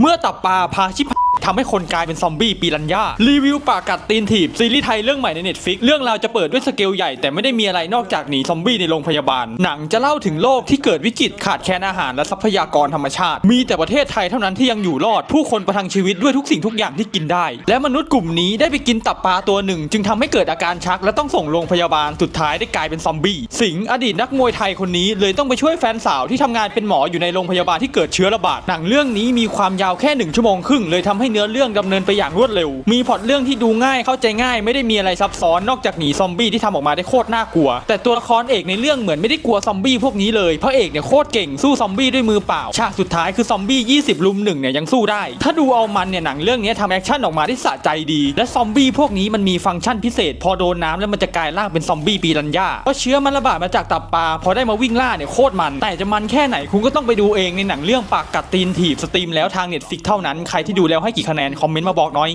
เมื่อตับปลาพาชิบ ทำให้คนกลายเป็นซอมบี้ปีรัญญารีวิวปากกัดตีนถีบซีรีส์ไทยเรื่องใหม่ใน Netflix เรื่องราวจะเปิดด้วยสเกลใหญ่แต่ไม่ได้มีอะไรนอกจากหนีซอมบี้ในโรงพยาบาล หนังจะเล่าถึงโลกที่เกิดวิกฤตขาดแคลนอาหารและทรัพยากรธรรมชาติ มีแต่ประเทศไทยเท่านั้นที่ยังอยู่รอด ผู้คนประทังชีวิตด้วยทุกสิ่งทุกอย่างที่กินได้ และมนุษย์กลุ่มนี้ได้ไปกินตับปลาตัวหนึ่ง จึงทำให้เกิดอาการชักและต้องส่งโรงพยาบาลสุดท้ายได้กลายเป็นซอมบี้สิงห์อดีตนักมวยไทยคนนี้เลยต้องไปช่วยแฟนสาวที่ทำงานเป็นหมออยู่ในโรงพยาบาลที่เกิดเชื้อระบาดหนังเรื่องนี้มีความยาวแค่หนึ่งชั่วโมงครึ่งเลยทำใให้เนื้อเรื่องดำเนินไปอย่างรวดเร็ว มีพล็อตเรื่องที่ดูง่ายเข้าใจง่ายไม่ได้มีอะไรซับซ้อนนอกจากหนีซอมบี้ที่ทำออกมาได้โคตรน่ากลัว แต่ตัวละครเอกในเรื่องเหมือนไม่ได้กลัวซอมบี้พวกนี้เลยพระเอกเนี่ยโคตรเก่งสู้ซอมบี้ด้วยมือเปล่าฉากสุดท้ายคือซอมบี้20ลุมหนึ่งเนี่ยยังสู้ได้ ถ้าดูเอามันเนี่ยหนังเรื่องนี้ทำแอคชั่นออกมาได้สะใจดี และซอมบี้พวกนี้มันมีฟังก์ชันพิเศษ พอโดนน้ำแล้วมันจะกลายร่างเป็นซอมบี้ปีรัญญาเพราะเชื้อมันระบาดมาจากตับปลาพอได้มาวิ่งล่าเนี่ยโคตรมัน แต่จะมันแค่ไหนคุณก็ต้องไปดูเองในหนังเรื่องปากกัดตีนถีบสตรีมแล้วทางเน็ตฟิกเท่านั้นใครที่ดูแล้วให้กี่คะแนน คอมเมนต์มาบอกหน่อย